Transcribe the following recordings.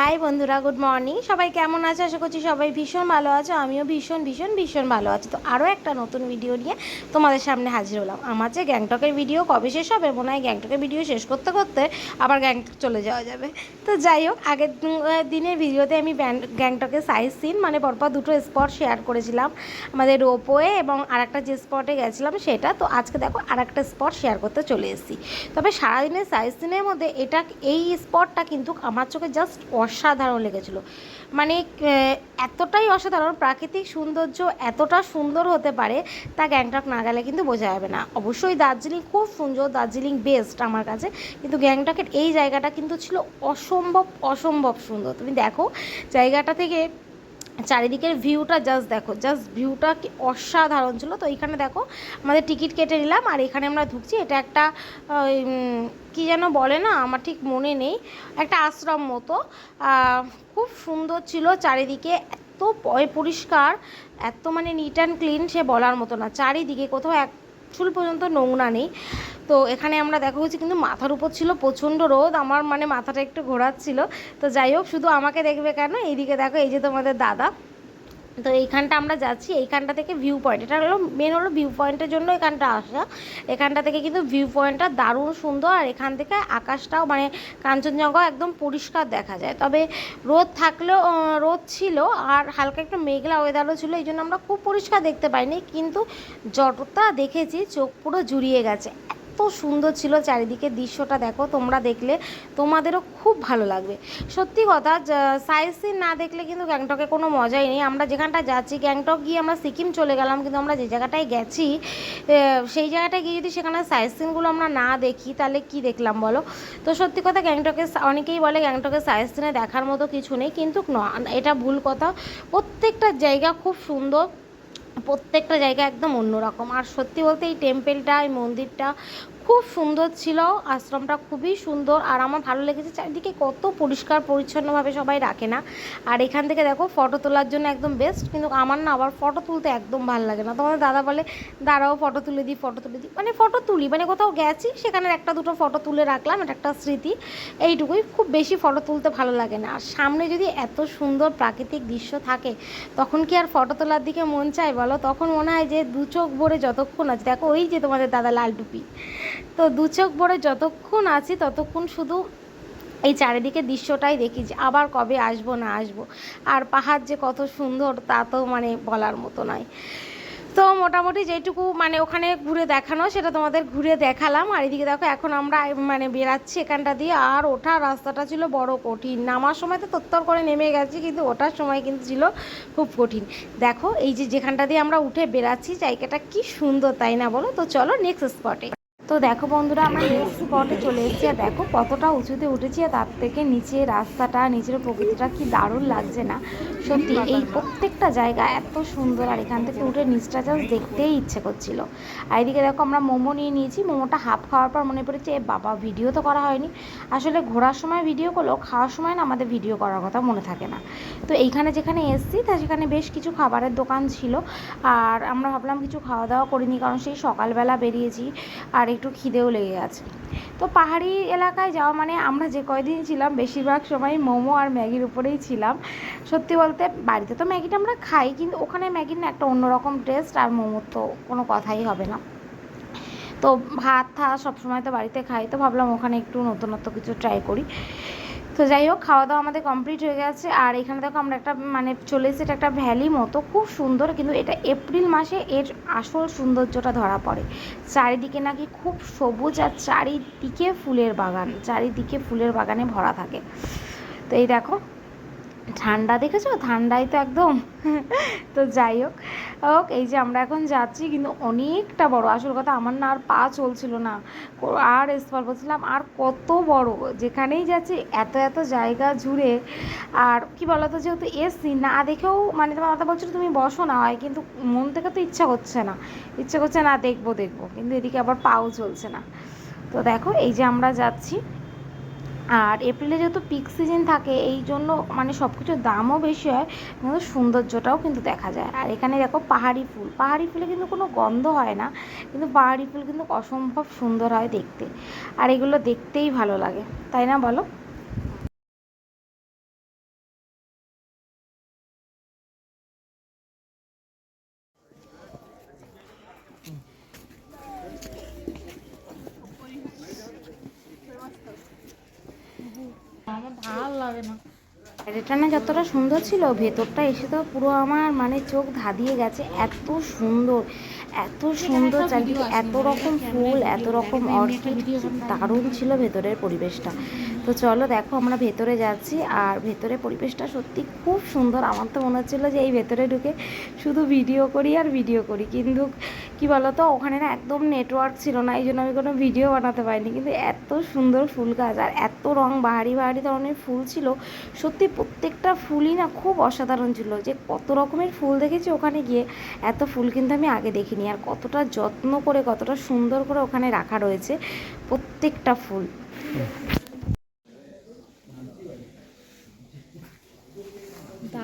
High বন্ধুরা good morning সবাই কেমন আছে? আশা করছি সবাই ভীষণ ভালো আছে। আমিও ভীষণ ভীষণ ভীষণ ভালো আছি। তো আরও একটা নতুন ভিডিও নিয়ে তোমাদের সামনে হাজির হলাম। আমার যে গ্যাংটকের ভিডিও কবে শেষ হবে? মনে হয় গ্যাংটকের ভিডিও শেষ করতে করতে আবার গ্যাংটক চলে যাওয়া যাবে। তো যাই হোক, আগের দিনের ভিডিওতে আমি গ্যাংটকের সাইজ সিন মানে পরপর দুটো স্পট শেয়ার করেছিলাম আমাদের রোপওয়ে এবং আরেকটা যে স্পটে গেছিলাম সেটা। তো আজকে দেখো আরেকটা স্পট শেয়ার করতে চলে এসেছি। তবে সারাদিনের সাইজ সিনের মধ্যে এটা, এই স্পটটা কিন্তু আমার চোখে জাস্ট অসাধারণ লেগেছিলো। মানে এতটাই অসাধারণ, প্রাকৃতিক সৌন্দর্য এতটা সুন্দর হতে পারে তা গ্যাংটক না গেলে কিন্তু বোঝা যাবে না। অবশ্যই দার্জিলিং খুব সুন্দর, দার্জিলিং বেস্ট আমার কাছে। কিন্তু গ্যাংটকের এই জায়গাটা কিন্তু ছিল অসম্ভব অসম্ভব সুন্দর। তুমি দেখো, জায়গাটা থেকে চারিদিকের ভিউটা জাস্ট দেখো জাস্ট ভিউটা কি অসাধারণ ছিল। তো এইখানে দেখো, আমাদের টিকিট কেটে নিলাম আর এখানে আমরা ঢুকছি। এটা একটা কি যেন বলে না, আমার ঠিক মনে নেই, একটা আশ্রম মতো। খুব সুন্দর ছিল চারিদিকে, এত পরিষ্কার, এত মানে নিট অ্যান্ড ক্লিন সে বলার মতো না। চারিদিকে কোথাও এক চুল পর্যন্ত নোংরা নেই। তো এখানে আমরা দেখা হচ্ছে কিন্তু মাথার উপর ছিল প্রচণ্ড রোদ, আমার মানে মাথাটা একটু ঘোরাচ্ছিল। তো যাই হোক, শুধু আমাকে দেখবে কেন? এইদিকে দেখো, এই যে তোমাদের দাদা। তো এইখানটা আমরা যাচ্ছি, এইখানটা থেকে ভিউ পয়েন্ট এটা হলো মেন হলো ভিউ পয়েন্টের জন্য এখানটা আসা। এখানটা থেকে কিন্তু ভিউ পয়েন্টটা দারুণ সুন্দর, আর এখান থেকে আকাশটাও মানে কাঞ্চনজঙ্ঘা একদম পরিষ্কার দেখা যায়। তবে রোদ থাকলেও রোদ ছিল, আর হালকা একটু মেঘলা ওয়েদারও ছিল, এই জন্য আমরা খুব পরিষ্কার দেখতে পাইনি, কিন্তু যতটা দেখেছি চোখ পুরো জুড়িয়ে গেছে। এত সুন্দর ছিল চারিদিকে দৃশ্যটা, দেখো তোমরা দেখলে তোমাদেরও খুব ভালো লাগবে। সত্যি কথা সাইজ সিন না দেখলে কিন্তু গ্যাংটকে কোনো মজাই নেই। আমরা যেখানটা যাচ্ছি, গ্যাংটক গিয়ে আমরা সিকিম চলে গেলাম, কিন্তু আমরা যে জায়গাটায় গেছি সেই জায়গাটায় গিয়ে যদি সেখানে সাইজ সিনগুলো আমরা না দেখি, তাহলে কি দেখলাম বলো? তো সত্যি কথা গ্যাংটকে অনেকেই বলে গ্যাংটকের সাইজ সিনে দেখার মতো কিছু নেই, কিন্তু এটা ভুল কথা। প্রত্যেকটা জায়গা খুব সুন্দর প্রত্যেকটা জায়গা একদম অন্যরকম। আর সত্যি বলতে এই টেম্পেলটা এই মন্দিরটা খুব সুন্দর ছিল, আশ্রমটা খুবই সুন্দর আর আমার ভালো লেগেছে। চারিদিকে কত পরিষ্কার, পরিচ্ছন্নভাবে সবাই রাখে না। আর এখান থেকে দেখো ফটো তোলার জন্য একদম বেস্ট কিন্তু আমার না আবার ফটো তুলতে একদম ভালো লাগে না। তোমাদের দাদা বলে, দাঁড়াও ফটো তুলে দিই ফটো তুলে দিই। মানে ফটো তুলি মানে কোথাও গেছি, সেখানে একটা দুটো ফটো তুলে রাখলাম, এটা একটা স্মৃতি। এইটুকুই, খুব বেশি ফটো তুলতে ভালো লাগে না। আর সামনে যদি এত সুন্দর প্রাকৃতিক দৃশ্য থাকে, তখন কি আর ফটো তোলার দিকে মন চায় বলো? তখন মনে হয় যে দু চোখ ভরে যতক্ষণ আছে, দেখো, ওই যে তোমাদের দাদা লাল টুপি। তো দু চোখ ভরে যতক্ষণ আছি ততক্ষণ শুধু এই চারিদিকে দৃশ্যটাই দেখি যে আবার কবে আসব না আসব। আর পাহাড় যে কত সুন্দর তা তো মানে বলার মতো নয়। তো মোটামুটি যেটুকু মানে ওখানে ঘুরে দেখানো সেটা তোমাদের ঘুরে দেখালাম। আর এদিকে দেখো এখন আমরা মানে বেরাচ্ছি এখানটা দিয়ে। আর ওঠার রাস্তাটা ছিল বড় কঠিন। নামার সময় তো তত্তর করে নেমে গেছি, কিন্তু ওঠার সময় কিন্তু ছিল খুব কঠিন। দেখো এই যে যেখানটা দিয়ে আমরা উঠে বেরাচ্ছি জায়গাটা কি সুন্দর, তাই না বলো? তো চলো নেক্সট স্পটে তো দেখো বন্ধুরা, আমরা নেক্সট স্পটে চলে এসেছি। আর দেখো কতটা উঁচুতে উঠেছি, আর তার থেকে নিচে রাস্তাটা নিচের প্রকৃতিটা কি দারুণ লাগছে না। সত্যি, এই প্রত্যেকটা জায়গা এত সুন্দর, আর এখান থেকে উঠে নিচটা জাস্ট দেখতেই ইচ্ছে করছিল। আর এদিকে দেখো আমরা মোমো নিয়ে নিয়েছি, মোমোটা হাফ খাওয়ার পর মনে পড়েছে, এ বাবা ভিডিও তো করা হয়নি। আসলে ঘোরার সময় ভিডিও করলেও খাওয়ার সময় না আমাদের ভিডিও করার কথা মনে থাকে না। তো এইখানে যেখানে এসছি, তা সেখানে বেশ কিছু খাবারের দোকান ছিল, আর আমরা ভাবলাম কিছু খাওয়া দাওয়া করিনি, কারণ সেই সকালবেলা বেরিয়েছি, আর একটু খিদেও লেগে গেছে। তো পাহাড়ি এলাকায় যাওয়া মানে আমরা যে কয়দিন ছিলাম, বেশিরভাগ সময় মোমো আর ম্যাগির উপরেই ছিলাম। সত্যি বলতে বাড়িতে তো ম্যাগিটা আমরা খাই, কিন্তু ওখানে ম্যাগির না একটা অন্যরকম টেস্ট আর মোমোর তো কোনো কথাই হবে না। তো ভাত থা সবসময় তো বাড়িতে খাই, তো ভাবলাম ওখানে একটু নতুনত্ব কিছু ট্রাই করি। তো যাই হোক খাওয়া দাওয়া আমাদের কমপ্লিট হয়ে গেছে। আর এখানে দেখো আমরা একটা মানে চলে এসেছি একটা ভ্যালি মতো, খুব সুন্দর, কিন্তু এটা এপ্রিল মাসে এর আসল সৌন্দর্যটা ধরা পড়ে। চারিদিকে নাকি খুব সবুজ আর চারিদিকে ফুলের বাগান, চারিদিকে ফুলের বাগানে ভরা থাকে। তো এই দেখো ঠান্ডা দেখেছ? ঠান্ডায় তো একদম। তো যাই হোক হোক, এই যে আমরা এখন যাচ্ছি, কিন্তু অনেকটা বড়। আসল কথা, আমার না আর পা চলছিল না। আর স্পল বলছিলাম, আর কত বড়? যেখানেই যাচ্ছি, এত এত জায়গা জুড়ে। আর কি বলতো, যেহেতু এসছি না দেখেও মানে তোমার মাথা বলছিল, তুমি বসো না হয়। কিন্তু মন থেকে তো ইচ্ছা করছে না। ইচ্ছা করছে না, দেখব দেখব। কিন্তু এদিকে আবার পাও চলছে না। তো দেখো, এই যে আমরা যাচ্ছি। আর এপ্রিলে যেহেতু পিক সিজন থাকে, এই জন্য মানে সব কিছুর দামও বেশি হয়, কিন্তু সৌন্দর্যটাও কিন্তু দেখা যায়। আর এখানে দেখো পাহাড়ি ফুল। পাহাড়ি ফুলে কিন্তু কোনো গন্ধ হয় না, কিন্তু পাহাড়ি ফুল কিন্তু অসম্ভব সুন্দর হয় দেখতে। আর এগুলো দেখতেই ভালো লাগে, তাই না বলো ভালো লাগে না না যতটা সুন্দর ছিল ভেতরটা এসে তো পুরো আমার মানে চোখ ধাঁধিয়ে গেছে। এত সুন্দর এত সুন্দর চারিদিকে এত রকম ফুল এত রকম অর্কিড দারুণ ছিল ভেতরের পরিবেশটা। তো চলো দেখো আমরা ভেতরে যাচ্ছি আর ভেতরে পরিবেশটা সত্যি খুব সুন্দর। আমার তো মনে হচ্ছিল যে এই ভেতরে ঢুকে শুধু ভিডিও করি আর ভিডিও করি। কিন্তু কি বলতো, ওখানে না একদম নেটওয়ার্ক ছিল না এই জন্য আমি কোনো ভিডিও বানাতে পারিনি। কিন্তু এত সুন্দর ফুল গাছ আর এত রং, বাহারি বাহারি ধরনের ফুল ছিল। সত্যি প্রত্যেকটা ফুলই না খুব অসাধারণ ছিল। যে কত রকমের ফুল দেখেছি ওখানে গিয়ে, এত ফুল কিন্তু আমি আগে দেখিনি। আর কতটা যত্ন করে, কতটা সুন্দর করে ওখানে রাখা রয়েছে প্রত্যেকটা ফুল।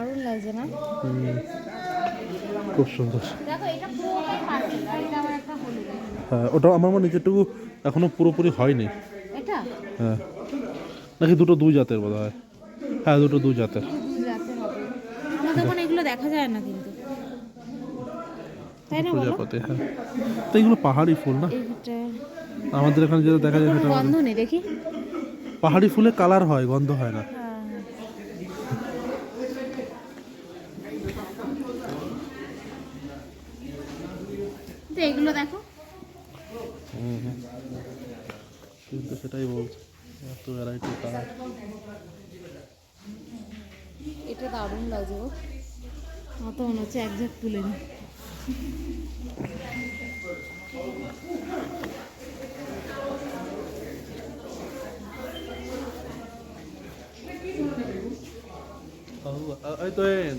দারুণ লাগছে না? খুব সুন্দর। হ্যাঁ ওটা আমার মনে নিজেরটুকু এখনও পুরোপুরি হয়নি। এটা? হ্যাঁ। নাকি দুটো দুই জাতের বোধ হয় হ্যাঁ দুটো দুই জাতের আমাদের ওখানে এগুলো দেখা যায় না কিন্তু। তাই না প্রজাপতি হ্যাঁ। তো এগুলো পাহাড়ি ফুল না? আমাদের এখানে যেটা দেখা যায় সেটা গন্ধ নেই দেখি। পাহাড়ি ফুলে কালার হয় গন্ধ হয় না। তো এগুলো দেখো। কিন্তু সেটাই বলছি এত ভ্যারাইটি কালার এটা দারুণ লাগছে গো আমার তো মনে হচ্ছে এক ঝাঁক তুলে নি। এই তো এন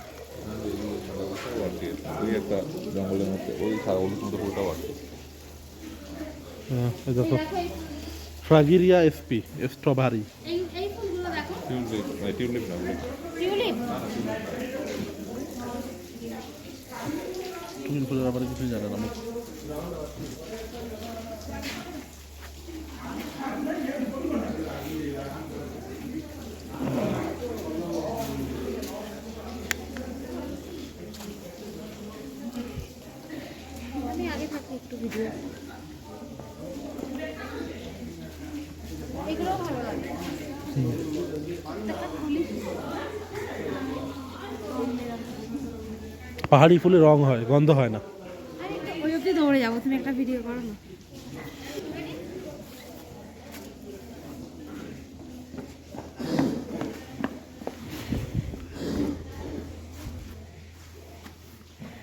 ওই একটা জঙ্গলের মধ্যে ওই সারা হলুদ মতো পুরোটা বাড়ছে হ্যাঁ এই দেখো। ফ্রাগিরিয়া এসপি স্ট্রবেরি এই এই ফুলগুলো টিউলিপ টিউলিপ না টিউলিপ। তুমি ফুলের ব্যাপারে কিছুই জানে না আমি আমি আগে থাকি একটু ভিডিও। ভালো লাগে। পাহাড়ি ফুলে রং হয় গন্ধ হয় না। ওই দৌড়ে যাব তুমি একটা ভিডিও করো না।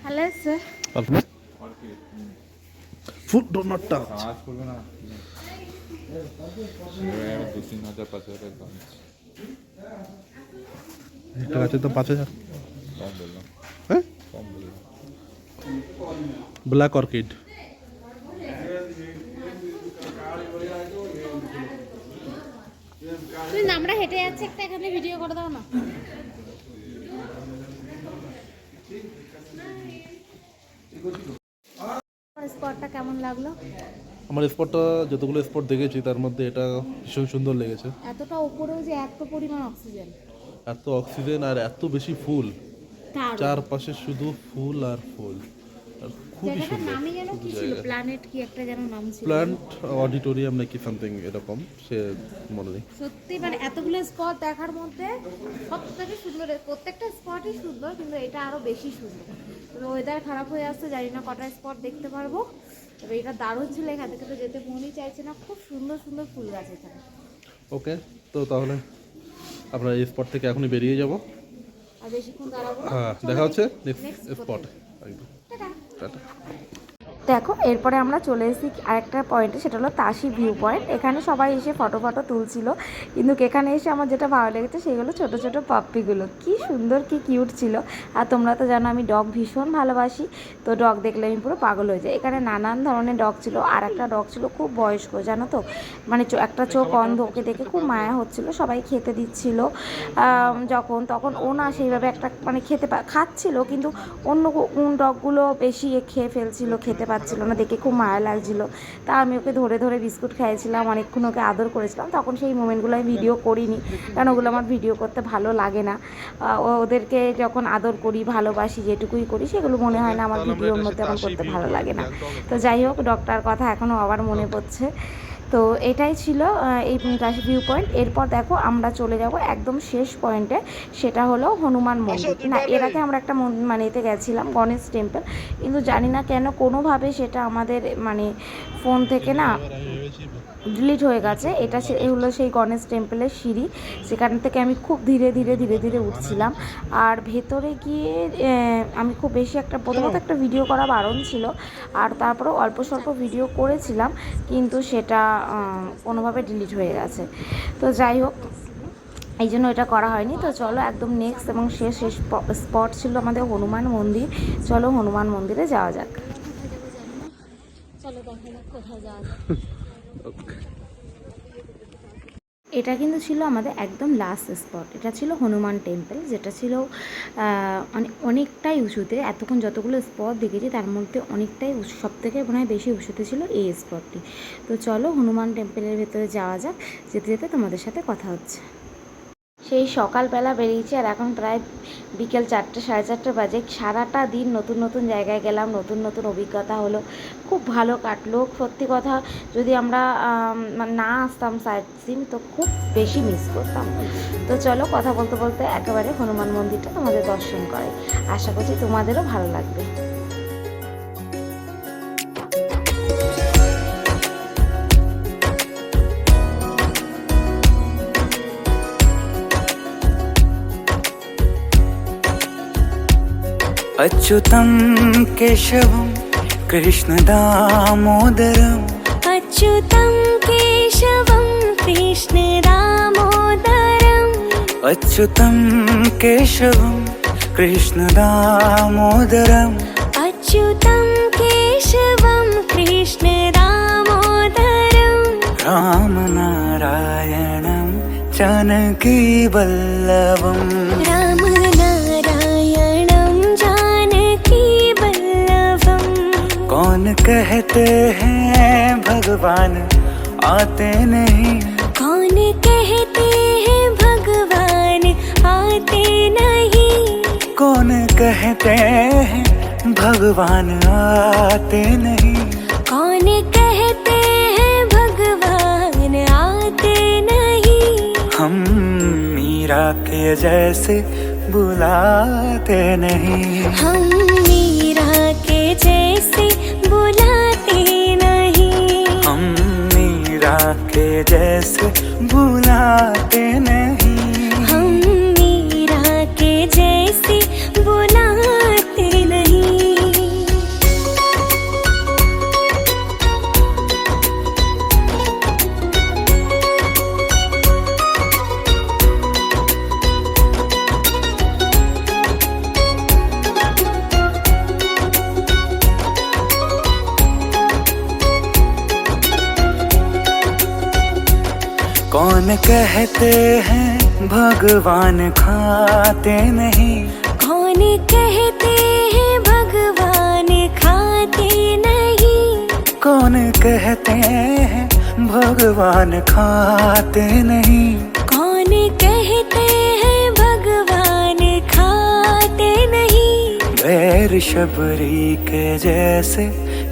Hello sir do not touch হাজার পাঁচ হাজার একটা পাঁচ হ্যাঁ ব্ল্যাক অর্কিড তুই আমরা হেঁটে যাচ্ছি একটা এখানে ভিডিও করে দাও না। স্পটটা কেমন লাগল? আমার স্পটটা যতগুলো স্পট দেখেছি তার মধ্যে এটা ভীষণ সুন্দর লেগেছে। এতটা উপরেও যে এত পরিমাণ অক্সিজেন। এত অক্সিজেন আর এত বেশি ফুল। চারপাশে শুধু ফুল আর ফুল। আর খুবই সুন্দর। প্ল্যানেট কি একটা যেন নাম ছিল? প্ল্যান্ট অডিটোরিয়াম নাকি সামথিং এরকম সে মনে নেই। সত্যি মানে এতগুলো স্পট দেখার মধ্যে সব থেকে সুন্দর প্রত্যেকটা স্পটই সুন্দর কিন্তু এটা আরও বেশি সুন্দর। তবে ওয়েদার খারাপ হয়ে আসছে জানি না কটা স্পট দেখতে পারব। তবে এটা দারুণ ছিল এখান থেকে তো যেতে মনই চাইছে না খুব সুন্দর সুন্দর ফুল গাছ এখানে। ওকে তো তাহলে আমরা এই স্পট থেকে এখনই বেরিয়ে যাব। আর বেশিক্ষণ দাঁড়াবো হ্যাঁ দেখা হচ্ছে নেক্সট স্পট টাটা। দেখো, এরপরে আমরা চলে এসেছি আরেকটা পয়েন্টে সেটা হলো তাসি ভিউ পয়েন্ট এখানে সবাই এসে ফটো ফটো তুলছিল। কিন্তু এখানে এসে আমার যেটা ভালো লেগেছে সেগুলো ছোট ছোট পাপ্পিগুলো কি সুন্দর, কি কিউট ছিল। আর তোমরা তো জানো, আমি ডগ ভীষণ ভালোবাসি। তো ডগ দেখলে আমি পুরো পাগল হয়ে যাই। এখানে নানান ধরনের ডগ ছিল। আর একটা ডগ ছিল খুব বয়স্ক, জানো তো? মানে একটা চোখ অন্ধ, ওকে দেখে খুব মায়া হচ্ছিল। সবাই খেতে দিচ্ছিল। যখন, তখন ও না সেইভাবে একটা মানে খেতে খাচ্ছিল, কিন্তু অন্য কোন ডগগুলো বেশি খেয়ে ফেলছিল, খেতে পাচ্ছিল না দেখে খুব মায়া লাগছিল। তা আমি ওকে ধরে ধরে বিস্কুট খাইয়েছিলাম অনেকক্ষণ ওকে আদর করেছিলাম। তখন সেই মোমেন্টগুলো আমি ভিডিও করিনি কারণ ওগুলো আমার ভিডিও করতে ভালো লাগে না। ওদেরকে যখন আদর করি ভালোবাসি যেটুকুই করি সেগুলো মনে হয় না আমার ভিডিওর মধ্যে আমার করতে ভালো লাগে না। তো যাই হোক ডক্টর কথা এখনও আবার মনে পড়ছে। তো এটাই ছিল এই কাশি ভিউ পয়েন্ট এরপর দেখো আমরা চলে যাব একদম শেষ পয়েন্টে সেটা হলো হনুমান মন্দির। না এর আগে আমরা একটা মন- মানে এতে গেছিলাম গণেশ টেম্পল কিন্তু জানি না কেন কোনোভাবে সেটা আমাদের মানে ফোন থেকে না ডিলিট হয়ে গেছে। এটা হলো সেই গণেশ টেম্পলের সিঁড়ি। সেখান থেকে আমি খুব ধীরে ধীরে ধীরে ধীরে উঠছিলাম। আর ভেতরে গিয়ে আমি খুব বেশি একটা প্রথমত একটা ভিডিও করা বারণ ছিল। আর তারপরেও অল্প স্বল্প ভিডিও করেছিলাম কিন্তু সেটা কোনোভাবে ডিলিট হয়ে গেছে। তো যাই হোক এই জন্য এটা করা হয়নি। তো চলো একদম নেক্সট এবং শেষ শেষ স্পট ছিল আমাদের হনুমান মন্দির। চলো হনুমান মন্দিরে যাওয়া যাক। চলো দেখা যাক কোথায় যাওয়া যায়। এটা কিন্তু ছিল আমাদের একদম লাস্ট স্পট এটা ছিল হনুমান টেম্পল যেটা ছিল অনেকটাই উঁচুতে, এতক্ষণ যতগুলো স্পট দেখেছি, তার মধ্যে অনেকটাই সব থেকে মনে হয় বেশি উঁচুতে ছিল এই স্পটটি তো চলো হনুমান টেম্পলের ভেতরে যাওয়া যাক, যেতে যেতে তোমাদের সাথে কথা হচ্ছে। সেই সকালবেলা বেরিয়েছি আর এখন প্রায় বিকেল চারটে, সাড়ে চারটে বাজে। সারাটা দিন নতুন নতুন জায়গায় গেলাম, নতুন নতুন অভিজ্ঞতা হলো। খুব ভালো কাটলো। সত্যি কথা, যদি আমরা মানে না আসতাম সাইট সিন তো খুব বেশি মিস করতাম। তো চলো কথা বলতে বলতে একেবারে হনুমান মন্দিরটা তোমাদের দর্শন করে আশা করছি তোমাদেরও ভালো লাগবে। അച്യുതം കേശവം കൃഷ്ണദാമോദരം അച്യുതം കേശവം കൃഷ്ണദാമോദരം അച്യുതം കേശവം കൃഷ്ണദാമോദരം അച്യുതം കേശവം കൃഷ്ണദാമോദരം രാമനാരായണം ചനകീവല്ലവം कौन कहते हैं भगवान आते नहीं। कौन कहते हैं भगवान आते नहीं? कौन कहते हैं भगवान आते नहीं। कौन कहते हैं भगवान आते नहीं? हम मीरा के जैसे बुलाते नहीं। हम मीरा जैसे बुलाते नहीं। हम मीरा के जैसे बुलाते नहीं। कौन कहते हैं भगवान खाते नहीं। कौन कहते हैं भगवान खाते नहीं। कौन कहते हैं भगवान खाते नहीं। कौन कहते हैं भगवान खाते नहीं। बैर शबरी के जैसे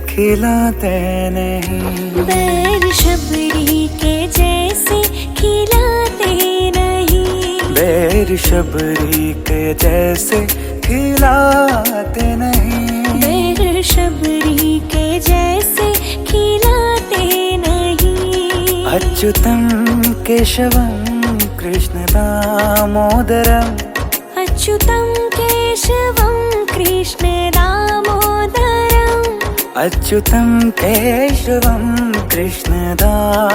खिलाते नहीं। बैर शबरी के जैसे खिलाते नहीं। बैर शबरी के जैसे खिलाते नहीं। बैर शबरी के जैसे खिलाते नहीं। अच्युतं केशवं कृष्णदामोदरम् अच्युतं केशवं कृष्णदामोदरम् अच्युतं केशवं कृष्णदामोदरम्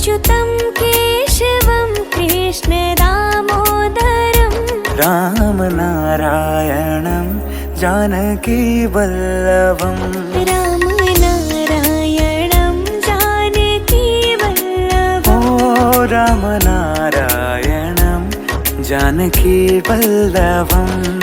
अच्युतं केशवं कृष्णरामोदरं रामनारायणं जानकी वल्लभम् रामनारायणं जानकी जानकीवल्लवं रामनारायणं जानकी वल्लभम्।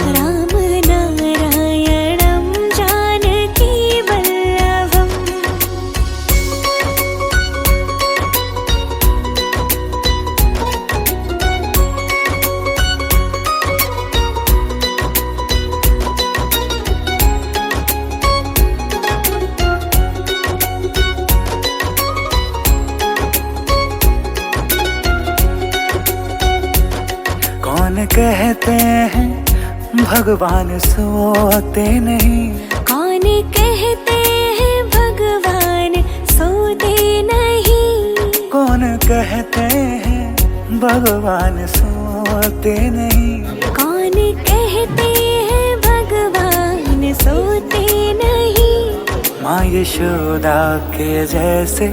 सोते नहीं। कौन कहते हैं भगवान सोते नहीं। कौन कहते हैं भगवान सोते नहीं। कौन कहते हैं भगवान सोते नहीं। माँ यशोदा के जैसे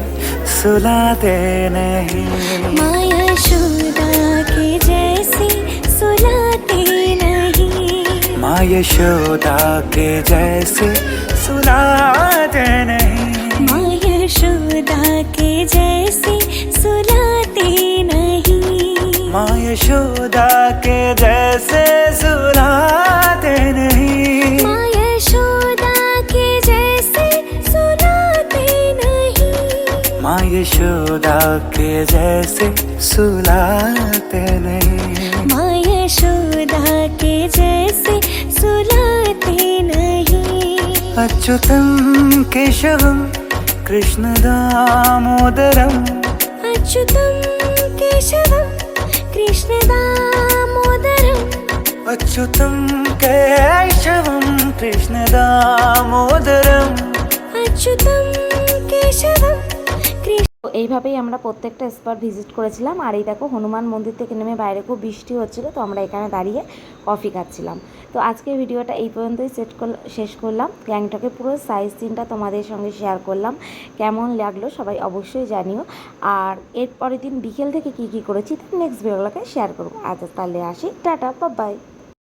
सुलाते नहीं। माँ यशोदा के जैसे सुनाते नहीं माया यशोदा के जैसे सुलाते नहीं। माँ यशोदा के जैसे सुनाते नहीं माया यशोदा के जैसे सुलाते नहीं। माँ यशोदा के जैसे सुलाते नहीं। माया यशोदा के जैसे अच्युतं केशवं कृष्णदामोदरम्। अच्युतं केशवं कृष्णदामोदरम्। अच्युतं केशवं कृष्णदामोदरम्। अच्युतं केशवं कृष्ण তো এইভাবেই আমরা প্রত্যেকটা স্পট ভিজিট করেছিলাম। আর এই দেখো, হনুমান মন্দির থেকে নেমে বাইরে খুব বৃষ্টি হচ্ছিল, তো আমরা এখানে দাঁড়িয়ে কফি খাচ্ছিলাম। তো আজকের ভিডিওটা এই পর্যন্তই সেট কর, শেষ করলাম। গ্যাংটকের পুরো সাইজ সিনটা তোমাদের সঙ্গে শেয়ার করলাম। কেমন লাগল সবাই অবশ্যই জানিও। আর এর পরের দিন বিকেল থেকে কি কি করেছি নেক্সট ভিডিওগুলোকে শেয়ার করব। আজ তাহলে আসি। Tata bye